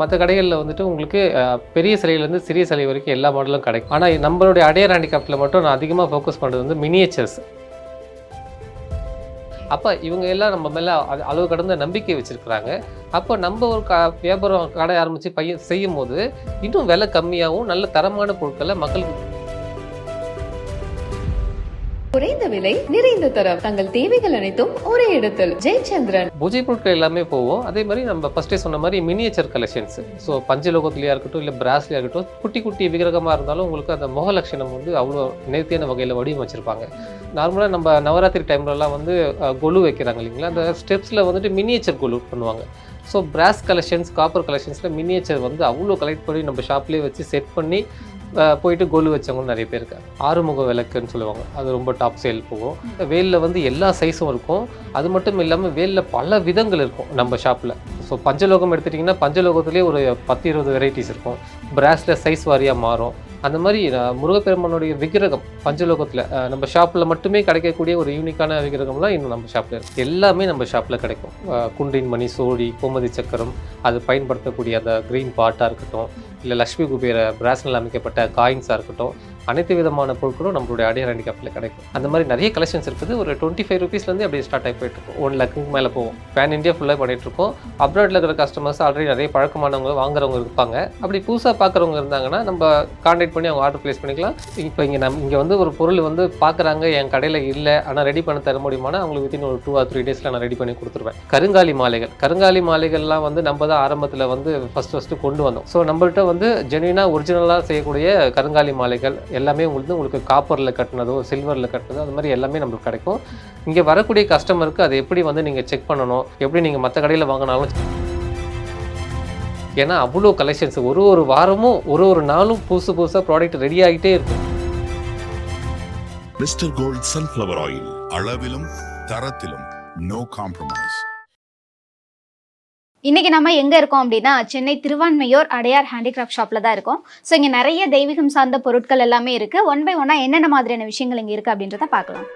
மற்ற கடைகளில் வந்துட்டு உங்களுக்கு பெரிய சிலையிலேருந்து சிறிய சிலை வரைக்கும் எல்லா மாடலும் கிடைக்கும். ஆனால் நம்மளுடைய அடையர் ஹேண்டிகிராஃப்டில் மட்டும் நான் அதிகமாக ஃபோக்கஸ் பண்ணுறது வந்து மினியேச்சர்ஸ் அப்போ இவங்க எல்லாம் நம்ம மேலே அளவு கடந்த நம்பிக்கை வச்சுருக்குறாங்க. அப்போ நம்ம ஒரு க வியாபாரம் கடை ஆரம்பித்து பையன் செய்யும் போது இன்னும் விலை கம்மியாகவும் நல்ல தரமான பொருட்களை மக்களுக்கு குறைந்த விலை நிறைந்த தரம். தங்கள் தேவைகள் அனைத்தும் ஒரே இடத்தில். ஜெயச்சந்திரன். பூஜை பொருட்கள் எல்லாமே போவோம் அதே மாதிரி நம்ம ஃபர்ஸ்டே சொன்ன மாதிரி மினியேச்சர் கலெக்ஷன்ஸ் ஸோ பஞ்சலோகத்துலையா இருக்கட்டும் இல்லை பிராஸ்லையா இருக்கட்டும் குட்டி குட்டி விக்கிரகமாக இருந்தாலும் உங்களுக்கு அந்த முகலட்சணம் வந்து அவ்வளோ நேர்த்தியான வகையில் வடிவமைச்சிருப்பாங்க. நார்மலாக நம்ம நவராத்திரி டைம்லலாம் வந்து கொலு வைக்கிறாங்க இல்லைங்களா? அந்த ஸ்டெப்ஸில் வந்துட்டு மினியேச்சர் கொலு பண்ணுவாங்க. ஸோ பிராஸ் கலெக்ஷன்ஸ் காப்பர் கலெக்ஷன்ஸில் மினியேச்சர் வந்து அவ்வளோ கலெக்ட் பண்ணி நம்ம ஷாப்லேயே வச்சு செட் பண்ணி போயிட்டு கோலு வச்சவங்க நிறைய பேர் இருக்காங்க. ஆறுமுக விளக்குன்னு சொல்லுவாங்க. அது ரொம்ப டாப் சேல் போகும். வேலில் வந்து எல்லா சைஸும் இருக்கும். அது மட்டும் இல்லாமல் வேலில் பல விதங்கள் இருக்கும் நம்ம ஷாப்பில் ஸோ பஞ்சலோகம் எடுத்துட்டிங்கன்னா பஞ்சலோகத்துலேயே ஒரு பத்து இருபது வெரைட்டிஸ் இருக்கும். பிராஸில் சைஸ் வாரியாக மாறும். அந்த மாதிரி முருகப்பெருமானுடைய விக்கிரகம் பஞ்சலோகத்தில் நம்ம ஷாப்பில் மட்டுமே கிடைக்கக்கூடிய ஒரு யூனிக்கான விக்கிரகம்லாம் இன்னும் நம்ம ஷாப்பில் இருக்குது எல்லாமே நம்ம ஷாப்பில் கிடைக்கும். குண்டின் மணி சோழி கோமதி சக்கரம் அது பயன்படுத்தக்கூடிய அந்த க்ரீன் பாட்டாக இருக்கட்டும். இல்லை லக்ஷ்மி குபேர பிராஸ்னில் அமைக்கப்பட்ட காயின்ஸாக இருக்கட்டும் அனைத்து விதமான பொருட்களும் நம்மளுடைய அடையார் ஹேண்டிகாப்பில் கிடைக்கும். அந்த மாதிரி நிறைய கலெக்ஷன்ஸ் இருக்குது. ஒரு டுவெண்ட்டி ஃபைவ் ருபீஸ்லேருந்து அப்படியே ஸ்டார்ட் ஆகி போயிட்டுருக்கும் ஒன் லேக்குக்கு மேலே போகும். பேன் இந்தியா ஃபுல்லாக பண்ணிகிட்ருக்கோம் அப்ராட்ல இருக்கிற கஸ்டமர்ஸ் ஆல்ரெடி நிறைய பழக்கமானவங்க வாங்குறவங்க இருப்பாங்க. அப்படி புதுசாக பார்க்குறவங்க இருந்தாங்கன்னா நம்ம கான்டாக்ட் பண்ணி அவங்க ஆர்டர் ப்ளேஸ் பண்ணிக்கலாம். இப்போ இங்கே நம்ம இங்கே வந்து ஒரு பொருள் வந்து பார்க்குறாங்க என் கடையில் இல்லை ஆனால் ரெடி பண்ண தர முடியுமானா அவங்களுக்கு வித்தின் ஒரு டூ ஆர் த்ரீ டேஸில் நான் ரெடி பண்ணி கொடுத்துருவேன். கருங்காலி மாலைகள். கருங்காலி மாலைகள்லாம் வந்து நம்ம தான் ஆரம்பத்தில் வந்து ஃபஸ்ட் ஃபஸ்ட்டு கொண்டு வந்தோம். ஸோ நம்மள்கிட்ட வந்து ஜென்வினாக ஒரிஜினலாக செய்யக்கூடிய கருங்காலி மாலைகள் எல்லாமே உங்களுக்கு உங்களுக்கு காப்பரில் கட்டினதோ சில்வரில் கட்டினதோ அது மாதிரி எல்லாமே நம்மளுக்கு கிடைக்கும். இங்கே வரக்கூடிய கஸ்டமருக்கு அதை எப்படி வந்து நீங்கள் செக் பண்ணணும்? எப்படி நீங்கள் மற்ற கடையில் வாங்கினாலும் ஏன்னா அவ்வளோ கலெக்ஷன்ஸ் ஒரு ஒரு வாரமும் ஒரு ஒரு நாளும் புதுசு புதுசாக ப்ராடக்ட் ரெடி ஆகிட்டே இருக்கும். மிஸ்டர் கோல்ட் சன்ஃப்ளவர் ஆயில் அளவிலும் தரத்திலும் நோ காம்ப்ரமைஸ் இன்னைக்கு நம்ம எங்க இருக்கோம் அப்படின்னா சென்னை திருவான்மையூர் அடையார் ஹேண்டிகிராஃப்ட் ஷாப்ல தான் இருக்கோம். ஸோ இங்க நிறைய தெய்வீகம் சார்ந்த பொருட்கள் எல்லாமே இருக்கு. ஒன் பை ஒன்னா என்னென்ன மாதிரியான விஷயங்கள் இங்க இருக்கு அப்படின்றத பார்க்கலாம்.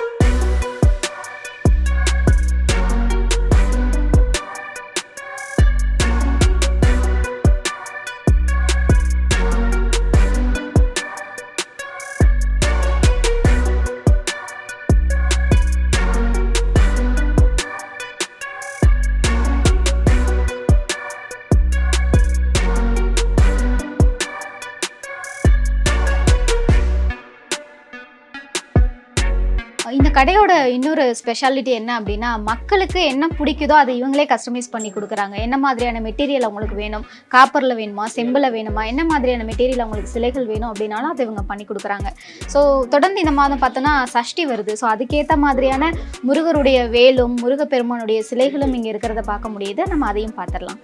இந்த கடையோட இன்னொரு ஸ்பெஷாலிட்டி என்ன அப்படின்னா மக்களுக்கு என்ன பிடிக்குதோ அதை இவங்களே கஸ்டமைஸ் பண்ணி கொடுக்குறாங்க. என்ன மாதிரியான மெட்டீரியல் அவங்களுக்கு வேணும்? காப்பரில் வேணுமா? செம்பில் வேணுமா? என்ன மாதிரியான மெட்டீரியல் அவங்களுக்கு சிலைகள் வேணும் அப்படின்னாலும் அதை இவங்க பண்ணி கொடுக்குறாங்க. ஸோ தொடர்ந்து இந்த மாதம் பார்த்தோன்னா சஷ்டி வருது. ஸோ அதுக்கேற்ற மாதிரியான முருகருடைய வேலும் முருகப்பெருமானுடைய சிலைகளும் இங்கே இருக்கிறத பார்க்க முடியுது. நம்ம அதையும் பார்த்துடலாம்.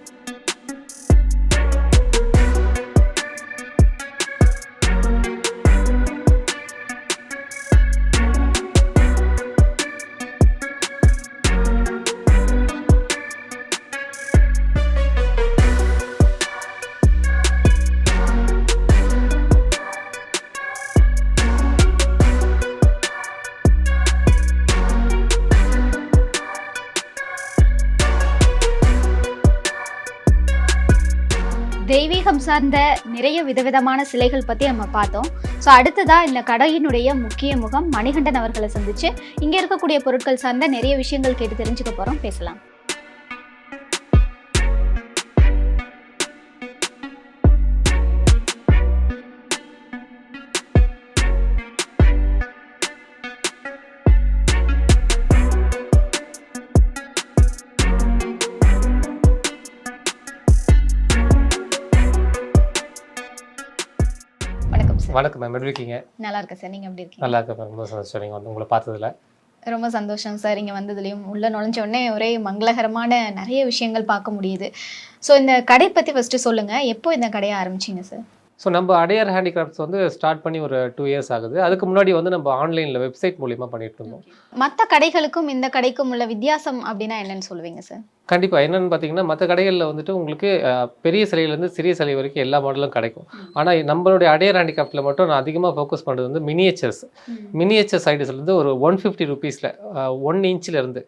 சார்ந்த நிறைய விதவிதமான சிலைகள் பற்றி நம்ம பார்த்தோம். ஸோ அடுத்ததாக இந்த கடையினுடைய முக்கிய முகம் மணிகண்டன் அவர்களை சந்திச்சு இங்கே இருக்கக்கூடிய பொருட்கள் சார்ந்த நிறைய விஷயங்கள் கேட்டு தெரிஞ்சுக்க போகிறோம் பேசலாம். வணக்கம் மேம் எப்படி இருக்கீங்க? நல்லா இருக்கேன் சார். நீங்கள் எப்படி இருக்கீங்க? நல்லா இருக்க ரொம்ப சந்தோஷம். நீங்கள் வந்து உங்களை பார்த்ததுல. ரொம்ப சந்தோஷம் சார். இங்கே வந்ததுலேயும் உள்ளே நுழைஞ்ச உடனே ஒரே மங்களகரமான நிறைய விஷயங்கள் பார்க்க முடியுது. ஸோ இந்த கடை பற்றி ஃபஸ்ட்டு சொல்லுங்கள் எப்போ இந்த கடையை ஆரம்பிச்சிங்க சார்? ஸோ நம்ம அடையார் ஹேண்டிகிராஃப்ட்ஸ் வந்து ஸ்டார்ட் பண்ணி ஒரு டூ இயர்ஸ் ஆகுது. அதுக்கு முன்னாடி வந்து நம்ம ஆன்லைனில் வெப்சைட் மூலிமா பண்ணிட்டு இருந்தோம். மற்ற கடைகளுக்கும் இந்த கடைக்கும் உள்ள வித்தியாசம் அப்படின்னா என்னன்னு சொல்லுவீங்க சார் கண்டிப்பாக என்னென்னு பார்த்தீங்கன்னா மற்ற கடைகளில் வந்துட்டு உங்களுக்கு பெரிய சிலையிலேருந்து சிறிய சிலை வரைக்கும் எல்லா மாடலும் கிடைக்கும். ஆனால் நம்மளுடைய அடையார் ஹேண்டிகிராஃப்டில் மட்டும் நான் அதிகமாக ஃபோக்கஸ் பண்ணுறது வந்து மினியேச்சர்ஸ் மினியேச்சர் சைடுஸ்லேருந்து ஒரு ஒன் ஃபிஃப்டி ருபீஸில் ஒன் இன்ச்சிலேருந்து.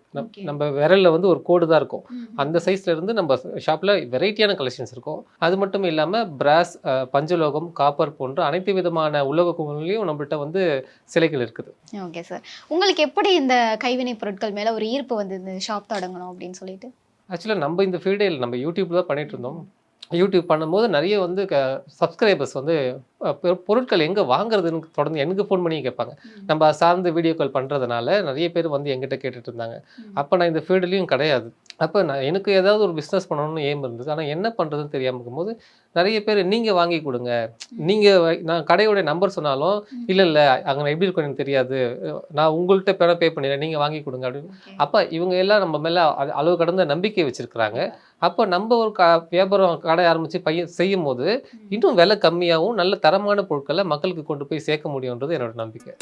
நம்ம விரலில் வந்து ஒரு கோடு தான் இருக்கும். அந்த சைஸ்ல இருந்து நம்ம ஷாப்பில் வெரைட்டியான கலெக்ஷன்ஸ் இருக்கும். அது மட்டும் இல்லாமல் பிராஸ் பஞ்சலோகம் காப்பர் போன்ற அனைத்து விதமான உலோக குமிழ்லையும் நம்மள்ட்ட வந்து சிலைகள் இருக்குது. ஓகே சார் உங்களுக்கு எப்படி இந்த கைவினை பொருட்கள் மேல ஒரு ஈர்ப்பு வந்து இந்த ஷாப் தொடங்கணும் அப்படின்னு சொல்லிட்டு. ஆக்சுவலாக நம்ம இந்த ஃபீல்டே நம்ம யூடியூப் தான் பண்ணிட்டு இருந்தோம். யூடியூப் பண்ணும்போது நிறைய வந்து சப்ஸ்கிரைபர்ஸ் வந்து பொருட்கள் எங்கே வாங்குறதுன்னு தொடர்ந்து எனக்கு ஃபோன் பண்ணி கேட்பாங்க. நம்ம சார்ந்து வீடியோக்கள் பண்ணுறதுனால நிறைய பேர் வந்து எங்கிட்ட கேட்டுட்டு இருந்தாங்க. அப்போ நான் இந்த ஃபீல்டுலேயும் கிடையாது. அப்போ நான் எனக்கு ஏதாவது ஒரு பிஸ்னஸ் பண்ணணும்னு ஏம் இருந்தது. ஆனால் என்ன பண்ணுறதுன்னு தெரியாமல் இருக்கும்போது நிறைய பேர் நீங்கள் வாங்கி கொடுங்க. நீங்கள் நான் கடையோட நம்பர் சொன்னாலும் இல்லை இல்லை அங்கே நான் எப்படி இருக்கும் எனக்கு தெரியாது. நான் உங்கள்கிட்ட பேர பே பண்ணிடுறேன். நீங்கள் வாங்கி கொடுங்க. அப்படின்னு அப்போ இவங்க எல்லாம் நம்ம மேலே அளவு கடந்த நம்பிக்கை வச்சிருக்கிறாங்க. அப்போ நம்ம ஒரு க வியாபாரம் கடை ஆரம்பித்து பையன் செய்யும் போது இன்னும் விலை கம்மியாகவும் நல்ல தரமான பொருட்களை மக்களுக்கு கொண்டு போய் சேர்க்க முடியுன்றது என்னோட நம்பிக்கை.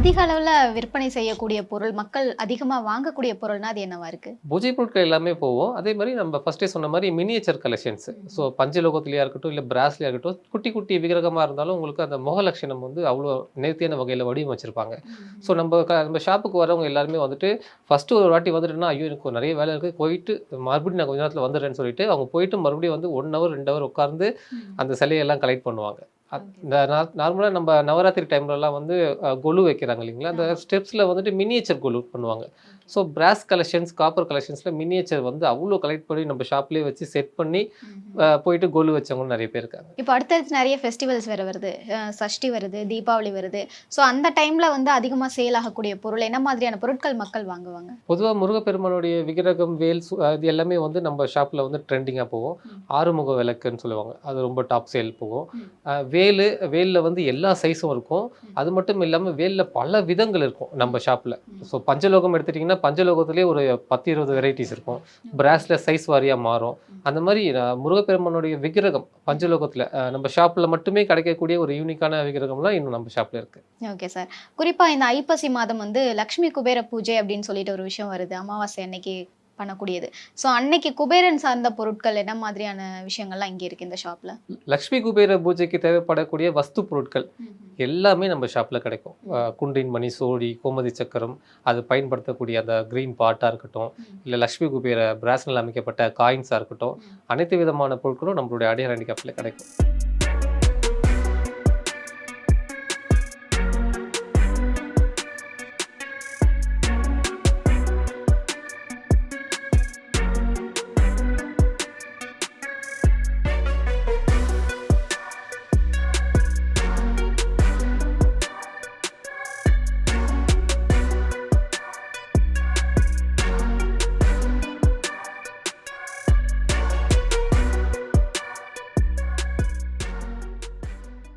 அதிக அளவுல விற்பனை செய்யக்கூடிய பொருள் மக்கள் அதிகமா வாங்கக்கூடிய பொருள்னா அது என்னவா இருக்கு? பூஜை பொருட்கள் எல்லாமே போவோம் அதே மாதிரி நம்ம ஃபர்ஸ்டே சொன்ன மாதிரி மினியேச்சர் கலெக்ஷன்ஸ் ஸோ பஞ்சலோகத்துலையா இருக்கட்டும் இல்லை பிராஸ்லையா இருக்கட்டும் குட்டி குட்டி விக்கிரகமாக இருந்தாலும் உங்களுக்கு அந்த முக லட்சணம் வந்து அவ்வளோ நேர்த்தியான வகையில் வடிவமைச்சிருப்பாங்க. ஸோ நம்ம நம்ம ஷாப்புக்கு வரவங்க எல்லாருமே வந்துட்டு ஃபஸ்ட்டு ஒரு வாட்டி வந்துட்டுனா ஐயோ எனக்கு நிறைய வேலை இருக்குது போயிட்டு மறுபடியும் நான் கொஞ்ச நேரத்தில் வந்துடுறேன்னு சொல்லிட்டு அவங்க போயிட்டு மறுபடியும் வந்து ஒன் ஹவர் ரெண்டு ஹவர் உட்கார்ந்து அந்த சிலையெல்லாம் கலெக்ட் பண்ணுவாங்க. இந்த நார்மலாக நம்ம நவராத்திரி டைம்லலாம் வந்து கொலு வைக்கிறாங்க இல்லைங்களா? அந்த ஸ்டெப்ஸில் வந்துட்டு மினியேச்சர் கொலு பண்ணுவாங்க. ஸோ பிராஸ் கலெக்ஷன்ஸ் காப்பர் கலெக்ஷன்ஸில் மினியேச்சர் வந்து அவ்வளோ கலெக்ட் பண்ணி நம்ம ஷாப்லேயே வச்சு செட் பண்ணி போயிட்டு கொலு வச்சவங்க நிறைய பேர் இருக்காங்க. இப்போ அடுத்தடுத்து நிறைய ஃபெஸ்டிவல்ஸ் வேற வருது. சஷ்டி வருது தீபாவளி வருது. ஸோ அந்த டைம்ல வந்து அதிகமா சேல் ஆகக்கூடிய பொருள் என்ன மாதிரியான பொருட்கள் மக்கள் வாங்குவாங்க? பொதுவாக முருகப்பெருமானுடைய விக்கிரகம் வேல் அது எல்லாமே வந்து நம்ம ஷாப்பில் வந்து ட்ரெண்டிங்காக போகும். ஆறுமுக விளக்குன்னு சொல்லுவாங்க. அது ரொம்ப டாப் சேல் போகும். வேலு வேலில் வந்து எல்லா சைஸும் இருக்கும். அது மட்டும் இல்லாமல் வேலில் பல விதங்கள் இருக்கும் நம்ம ஷாப்பில் ஸோ பஞ்சலோகம் எடுத்துட்டிங்கன்னா பஞ்சலோகத்திலே ஒரு பத்து இருபது வெரைட்டிஸ் இருக்கும். பிராஸில் சைஸ் வாரியாக மாறும். அந்த மாதிரி முருகப்பெருமானுடைய விக்கிரகம் பஞ்சலோகத்தில் நம்ம ஷாப்பில் மட்டுமே கிடைக்கக்கூடிய ஒரு யூனிக்கான விக்கிரகம்லாம் இன்னும் நம்ம ஷாப்பில் இருக்குது ஓகே சார் குறிப்பா இந்த ஐப்பசி மாதம் வந்து லக்ஷ்மி குபேர பூஜை அப்படின்னு சொல்லிட்டு ஒரு விஷயம் வருது. அமாவாசை அன்னைக்கு பண்ணக்கூடியது. ஸோ அன்னைக்கு குபேரன் சார்ந்த பொருட்கள் என்ன மாதிரியான விஷயங்கள்லாம் இங்கே இருக்கு இந்த ஷாப்ல லக்ஷ்மி குபேர பூஜைக்கு தேவைப்படக்கூடிய வஸ்து பொருட்கள் எல்லாமே நம்ம ஷாப்பில் கிடைக்கும். குன்றின் மணி சோடி கோமதி சக்கரம் அது பயன்படுத்தக்கூடிய அந்த க்ரீன் பாட்டாக இருக்கட்டும் இல்லை லக்ஷ்மி குபேர பிராஸ்னில் அமைக்கப்பட்ட காயின்ஸாக இருக்கட்டும் அனைத்து விதமான பொருட்களும் நம்மளுடைய அடையார் ஹேண்டிகாப்பில் கிடைக்கும்.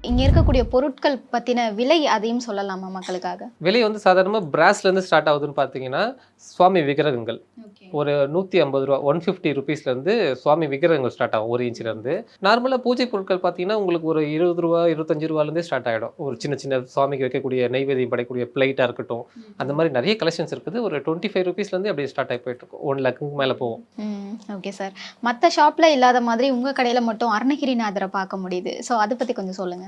இங்க இருக்கக்கூடிய பொருட்கள் பத்தின விலை அதையும் சொல்லலாமா மக்களுக்காக? விலை வந்து சாதாரணமாக பிராஸ்லேருந்து ஸ்டார்ட் ஆகுதுன்னு பார்த்தீங்கன்னா சுவாமி விக்கிரகங்கள். ஒரு நூற்றி ஐம்பது ரூபா ஒன் ஃபிஃப்டி ருபீஸ்லேருந்து சுவாமி விக்கிரகங்கள் ஸ்டார்ட் ஆகும் ஒரு இன்ச்சிலேருந்து நார்மலாக பூஜை பொருட்கள் பார்த்தீங்கன்னா உங்களுக்கு ஒரு இருபது ரூபா இருபத்தஞ்சு ரூபாலேருந்தே ஸ்டார்ட் ஆகிடும் ஒரு சின்ன சின்ன சுவாமிக்கு வைக்கக்கூடிய நெய்வேதியம் படைக்கக்கூடிய பிளேட்டாக இருக்கட்டும் அந்த மாதிரி நிறைய கலெக்ஷன்ஸ் இருக்குது. ஒரு டுவெண்ட்டி ஃபைவ் ருபீஸ்லேருந்து அப்படியே ஸ்டார்ட் ஆகி போயிட்டு இருக்கும். ஒன் லேக்குக்கு மேலே போகும். ஓகே சார் மற்ற ஷாப்ல இல்லாத மாதிரி உங்க கடையில மட்டும் அருணகிரிநாதரை பார்க்க முடியுது. ஸோ அதை பத்தி கொஞ்சம் சொல்லுங்க.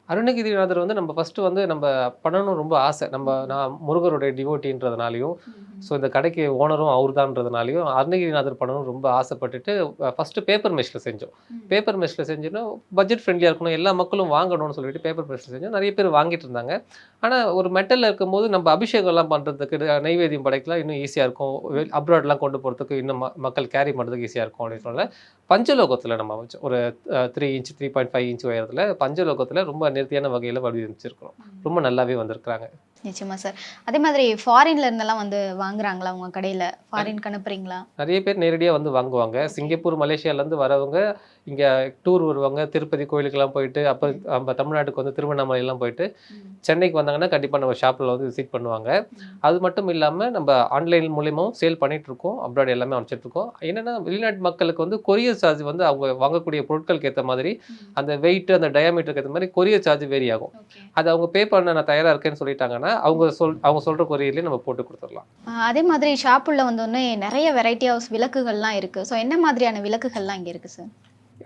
அருணகிரிநாதர் வந்து நம்ம ஃபர்ஸ்ட் வந்து நம்ம பண்ணணும் ரொம்ப ஆசை. நம்ம நான் முருகருடைய டிவோட்டின்றதுனாலையும் ஸோ இந்த கடைக்கு ஓனரும் அவர் தான்றதுனாலையும் அருணகிரிநாதர் படமும் ரொம்ப ஆசைப்பட்டுட்டு ஃபஸ்ட்டு பேப்பர் மெஷில் செஞ்சோம். பேப்பர் மெஷில் செஞ்சோன்னா பட்ஜெட் ஃப்ரெண்ட்லியாக இருக்கணும் எல்லா மக்களும் வாங்கணும்னு சொல்லிட்டு பேப்பர் மெஷில் செஞ்சோம். நிறைய பேர் வாங்கிட்டு இருந்தாங்க. ஆனால் ஒரு மெட்டலில் இருக்கும்போது நம்ம அபிஷேகம்லாம் பண்ணுறதுக்கு நைவேத்தியம் படைக்கலாம் இன்னும் ஈஸியாக இருக்கும். அப்ராட்லாம் கொண்டு போகிறதுக்கு இன்னும் மக்கள் கேரி பண்ணுறதுக்கு ஈஸியாக இருக்கும் அப்படின்னு சொல்ல பஞ்சலோகத்தில் நம்ம ஒரு three inch three point five inch உயரத்தில் பஞ்சலோகத்தில் ரொம்ப நேர்த்தியான வகையில் வடிவமைச்சிருக்கிறோம். ரொம்ப நல்லாவே வந்திருக்கிறாங்க. நிச்சயமா சார் அதே மாதிரி ஃபாரின்ல இருந்தெல்லாம் வந்து வாங்குறாங்களா உங்க கடையில? ஃபாரின்க்கு அனுப்புறீங்களா? நிறைய பேர் நேரடியாக வந்து வாங்குவாங்க. சிங்கப்பூர் மலேசியாலேருந்து வரவங்க இங்கே டூர் வருவாங்க திருப்பதி கோயிலுக்கெல்லாம் போயிட்டு அப்போ நம்ம தமிழ்நாட்டுக்கு வந்து திருவண்ணாமலையெல்லாம் போயிட்டு சென்னைக்கு வந்தாங்கன்னா கண்டிப்பாக நம்ம ஷாப்பில் வந்து விசிட் பண்ணுவாங்க. அது மட்டும் இல்லாமல் நம்ம ஆன்லைன் மூலியமாவும் சேல் பண்ணிட்டு இருக்கோம் அப்ராட் எல்லாமே அனுப்பிச்சிட்டு இருக்கோம் என்னன்னா வெளிநாட்டு மக்களுக்கு வந்து கொரியர் சார்ஜ் வந்து அவங்க வாங்கக்கூடிய பொருட்களுக்கு ஏற்ற மாதிரி அந்த வெயிட் அந்த டயாமீட்டருக்கு ஏற்ற மாதிரி கொரியர் சார்ஜ் வேரி ஆகும். அது அவங்க பே பண்ண நான் தயாராக இருக்கேன்னு சொல்லிட்டாங்கன்னா அவங்க சொல் அவங்க சொல்கிற கொரியர்லேயே நம்ம போட்டு கொடுத்துடலாம். அதே மாதிரி ஷாப்புள்ள வந்தோடனே நிறைய வெரைட்டி ஆஃப் விளக்குகள்லாம் இருக்கு. ஸோ என்ன மாதிரியான விளக்குகள்லாம் இங்கே இருக்கு சார்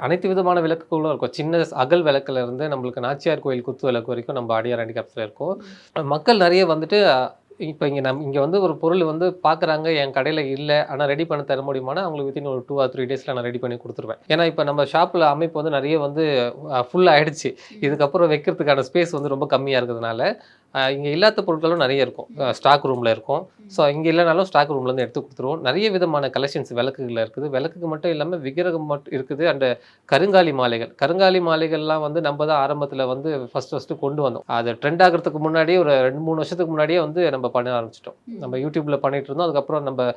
அனைத்து விதமான விளக்குகளும் இருக்கும். சின்ன அகல் விளக்குல இருந்து நம்மளுக்கு நாச்சியார் கோயில் குத்து விளக்கு வரைக்கும் நம்ம அடியார் ஹேண்டிகிராஃப்ட்ஸில் இருக்கும். மக்கள் நிறைய வந்துட்டு இப்போ இங்கே நம் இங்கே வந்து ஒரு பொருள் வந்து பார்க்குறாங்க என் கடையில் இல்லை ஆனால் ரெடி பண்ண தர முடியுமானா அவங்களுக்கு வித்தின் ஒரு டூ ஆர் த்ரீ டேஸில் நான் ரெடி பண்ணி கொடுத்துருவேன். ஏன்னா இப்போ நம்ம ஷாப்பில் அமைப்பு வந்து நிறைய வந்து ஃபுல் ஆயிடுச்சு. இதுக்கப்புறம் வைக்கிறதுக்கான ஸ்பேஸ் வந்து ரொம்ப கம்மியாக இருக்கிறதுனால இங்கே இல்லாத பொருட்களும் நிறைய இருக்கும். ஸ்டாக் ரூமில் இருக்கும். ஸோ இங்கே இல்லைனாலும் ஸ்டாக் ரூம்லேருந்து எடுத்து கொடுத்துருவோம். நிறைய விதமான கலெக்ஷன்ஸ் விளக்குகள் இருக்குது. விளக்குக்கு மட்டும் இல்லாமல் விக்கிரகம் மட்டும் இருக்குது. அண்ட் கருங்காலி மாலைகள். கருங்காலி மாலைகள்லாம் வந்து நம்ம தான் ஆரம்பத்தில் வந்து ஃபர்ஸ்ட் ஃபஸ்ட்டு கொண்டு வந்தோம். அது ட்ரெண்ட் ஆகிறதுக்கு முன்னாடியே ஒரு ரெண்டு மூணு வருஷத்துக்கு முன்னாடியே வந்து நம்ம பண்ண ஆரம்பிச்சிட்டோம். நம்ம யூடியூப்ல பண்ணிட்டு இருந்தோம். அதுக்கப்புறம் நம்ம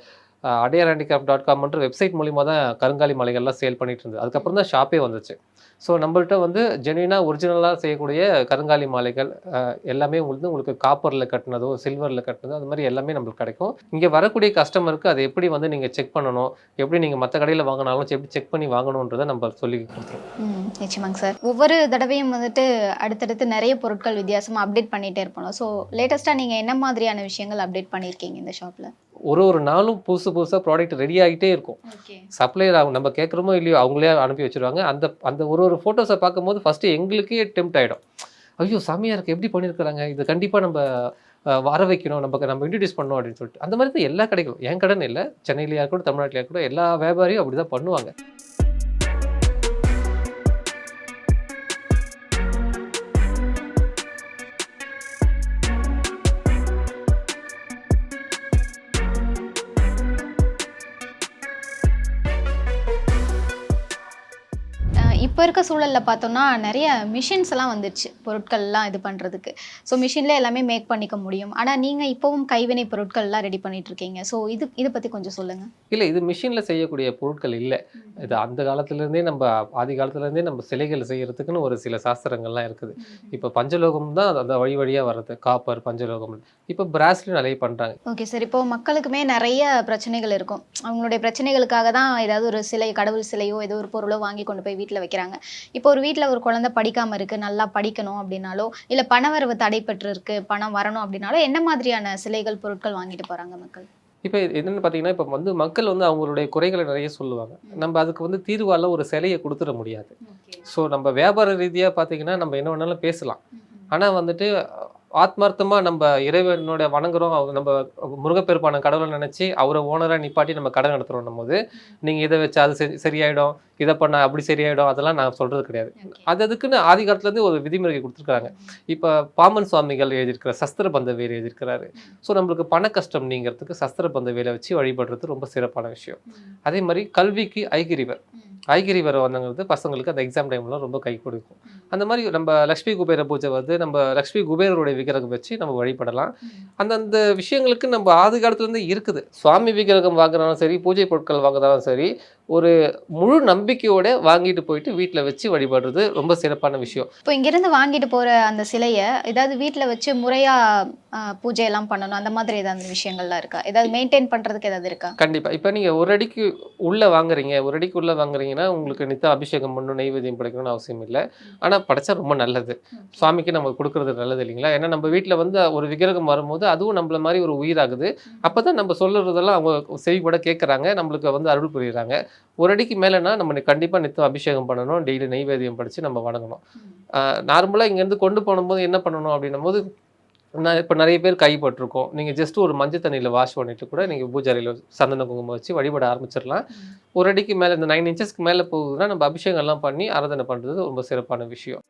அடையார் ஹேண்டிகிராஃப்ட் டாட் காம்ன்ற வெப்சைட் மூலிமா தான் கருங்காலி மாலைகள்லாம் சேல் பண்ணிட்டு இருந்தது. அதுக்கப்புறம் தான் ஷாப்பே வந்துச்சு. ஸோ நம்மள்கிட்ட வந்து ஜென்வினாக ஒரிஜினலாக செய்யக்கூடிய கருங்காலி மாலைகள் எல்லாமே உங்களுக்கு உங்களுக்கு காப்பரில் கட்டினதோ சில்வரில் கட்டினதோ அது மாதிரி எல்லாமே நம்மளுக்கு கிடைக்கும். இங்கே வரக்கூடிய கஸ்டமருக்கு அதை எப்படி வந்து நீங்கள் செக் பண்ணணும் எப்படி நீங்கள் மற்ற கடையில் வாங்கினாலும் எப்படி செக் பண்ணி வாங்கணுன்றதை நம்ம சொல்லி கொடுத்துருவோம். நிச்சயமாங்க சார். ஒவ்வொரு தடவையும் வந்துட்டு அடுத்தடுத்து நிறைய பொருட்கள் வித்தியாசமாக அப்டேட் பண்ணிகிட்டே இருப்போம் ஸோ லேட்டஸ்ட்டாக நீங்கள் என்ன மாதிரியான விஷயங்கள் அப்டேட் பண்ணியிருக்கீங்க இந்த ஷாப்பில் ஒரு ஒரு நாளும் புதுசு புதுசாக ப்ராடக்ட் ரெடி ஆகிட்டே இருக்கும். சப்ளையர் அவங்க நம்ம கேட்குறோமோ இல்லையோ அவங்களே அனுப்பி வச்சிருவாங்க. அந்த அந்த ஒரு ஒரு ஃபோட்டோஸை பார்க்கும்போது ஃபஸ்ட்டு எங்களுக்கே டெம்ட் ஆகிடும் ஐயோ சாமியாக இருக்கு. எப்படி பண்ணியிருக்கிறாங்க இது கண்டிப்பாக நம்ம வர வைக்கணும். நம்ம நம்ம இன்ட்ரடியூஸ் பண்ணணும் அப்படின்னு சொல்லிட்டு. அந்த மாதிரி தான் எல்லா கடைகளும். என் கடைன்னு இல்லை சென்னையிலையா கூட தமிழ்நாட்டிலையா கூட எல்லா வியாபாரியும் அப்படி தான் பண்ணுவாங்க. இப்போ இருக்க சூழலில் பார்த்தோம்னா நிறைய மிஷின்ஸ் எல்லாம் வந்துருச்சு பொருட்கள்லாம் இது பண்ணுறதுக்கு ஸோ மிஷினில் எல்லாமே மேக் பண்ணிக்க முடியும். ஆனால் நீங்கள் இப்போவும் கைவினை பொருட்கள்லாம் ரெடி பண்ணிட்டு இருக்கீங்க. ஸோ இது இதை பற்றி கொஞ்சம் சொல்லுங்கள் இல்லை இது மிஷினில் செய்யக்கூடிய பொருட்கள் இல்லை. இது அந்த காலத்துலேருந்தே நம்ம ஆதி காலத்துலேருந்தே நம்ம சிலைகள் செய்யறதுக்குன்னு ஒரு சில சாஸ்திரங்கள்லாம் இருக்குது. இப்போ பஞ்சலோகம் தான் அந்த வழி வழியாக வர்றது. காப்பர் பஞ்சலோகம். இப்போ பிராஸ்லையும் நிறைய பண்ணுறாங்க ஓகே சார் இப்போ மக்களுக்குமே நிறைய பிரச்சனைகள் இருக்கும். அவங்களுடைய பிரச்சனைகளுக்காக தான் ஏதாவது ஒரு சிலை கடவுள் சிலையோ ஏதோ ஒரு பொருளோ வாங்கி கொண்டு போய் வீட்டில் வைக்கிறாங்க. இப்போ ஒரு வீட்டில் ஒரு குழந்தை படிக்காமல் இருக்குது நல்லா படிக்கணும் அப்படின்னாலோ இல்லை பணவரவு தடைப்பட்டு இருக்கு பணம் வரணும் அப்படின்னாலோ என்ன மாதிரியான சிலைகள் பொருட்கள் வாங்கிட்டு போகிறாங்க மக்கள்? இப்போ என்னென்னு பார்த்தீங்கன்னா இப்போ வந்து மக்கள் வந்து அவங்களுடைய குறைகளை நிறைய சொல்லுவாங்க. நம்ம அதுக்கு வந்து தீர்வால ஒரு சிலையை கொடுத்துட முடியாது. ஸோ நம்ம வியாபார ரீதியாக பார்த்தீங்கன்னா நம்ம என்ன வேணாலும் பேசலாம். ஆனால் வந்துட்டு ஆத்மார்த்தமாக நம்ம இறைவனோட வணங்குறோம். நம்ம முருகப்பெருப்பான கடவுளை நினச்சி அவரை ஓனராக நிப்பாட்டி நம்ம கடை நடத்துகிறோம் போது நீங்கள் இதை வச்சு அது சரி சரியாயிடும். இதை பண்ண அப்படி சரியாயிடும். அதெல்லாம் நான் சொல்கிறது கிடையாது. அது அதுக்குன்னு ஆதி காலத்துலேருந்து ஒரு விதிமுறை கொடுத்துருக்காங்க. இப்போ பாமன் சுவாமிகள் எழுதியிருக்கிற சஸ்திர பந்த வேல் எழுதியிருக்கிறாரு ஸோ நம்மளுக்கு பண கஷ்டம் நீங்கிறதுக்கு சஸ்திர பந்த வேலை வச்சு வழிபடுறது ரொம்ப சிறப்பான விஷயம். அதே மாதிரி கல்விக்கு ஐகிரிவர் காய்கறி வர வந்தங்கிறது பசங்களுக்கு அந்த எக்ஸாம் டைம்லாம் ரொம்ப கை கொடுக்கும். அந்த மாதிரி நம்ம லக்ஷ்மி குபேர பூஜை வந்து நம்ம லக்ஷ்மி குபேரருடைய விக்கிரகம் வச்சு நம்ம வழிபடலாம். அந்தந்த விஷயங்களுக்கு நம்ம ஆதி காலத்துலேருந்து இருக்குது. சுவாமி விக்கிரகம் வாங்குறதாலும் சரி பூஜை பொருட்கள் வாங்குறதாலும் சரி ஒரு முழு நம்பிக்கையோட வாங்கிட்டு போயிட்டு வீட்டில் வச்சு வழிபடுறது ரொம்ப சிறப்பான விஷயம். இப்போ இங்கிருந்து வாங்கிட்டு போகிற அந்த சிலையை ஏதாவது வீட்டில் வச்சு முறையாக பூஜை எல்லாம் பண்ணணும். அந்த மாதிரி ஏதாவது விஷயங்கள்லாம் இருக்கா? ஏதாவது மெயின்டைன் பண்ணுறதுக்கு ஏதாவது இருக்கா? கண்டிப்பாக இப்போ நீங்கள் ஒரு அடிக்கு உள்ளே வாங்குறீங்க ஒரு அடிக்கு உள்ளே வாங்குறீங்கன்னா உங்களுக்கு நித்த அபிஷேகம் பண்ணணும் நெய்வேத்தியம் படைக்கணும்னு அவசியம் இல்லை. ஆனால் படைச்சா ரொம்ப நல்லது. சுவாமிக்கு நம்ம கொடுக்கறது நல்லது இல்லைங்களா? ஏன்னா நம்ம வீட்டில் வந்து ஒரு விக்கிரகம் வரும்போது அதுவும் நம்மள மாதிரி ஒரு உயிராகுது. அப்போ தான் நம்ம சொல்லுறதெல்லாம் அவங்க செவிப்பட கேட்குறாங்க நம்மளுக்கு வந்து அருள் புரியுறாங்க. ஒரு அடிக்கு மேலேனா நம்ம கண்டிப்பாக நித்தம் அபிஷேகம் பண்ணணும் டெய்லி நெய்வேத்தியம் படித்து நம்ம வணங்கணும். நார்மலாக இங்கேருந்து கொண்டு போகும்போது என்ன பண்ணணும் அப்படின்னும் போது நான் இப்போ நிறைய பேர் கைப்பட்டிருக்கோம் நீங்கள் ஜஸ்ட் ஒரு மஞ்சள் தண்ணியில் வாஷ் பண்ணிட்டு கூட நீங்கள் பூஜாரியில் சந்தன குங்குமம் வச்சு வழிபட ஆரம்பிச்சிடலாம். ஒரு அடிக்கு மேலே இந்த நைன் இன்ச்சஸ்க்கு மேலே போகுதுன்னா நம்ம அபிஷேகம்லாம் பண்ணி ஆராதனை பண்ணுறது ரொம்ப சிறப்பான விஷயம்.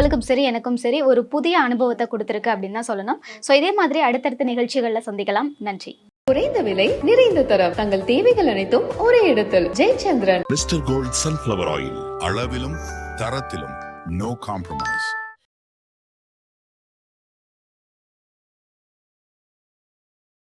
உங்களுக்கும் சரி எனக்கும் சரி ஒரு புதிய அனுபவத்தை கொடுத்துருக்கு அப்படின்னு தான் சொல்லணும். ஸோ இதே மாதிரி அடுத்தடுத்த நிகழ்ச்சிகளில் சந்திக்கலாம். நன்றி. குறைந்த விலை நிறைந்த தரம். தங்கள் தேவைகள் அனைத்தும் ஒரே இடத்தில். Jayachandran. Mister gold sunflower oil அளவிலும் தரத்திலும் நோ காம்ப்ரமைஸ்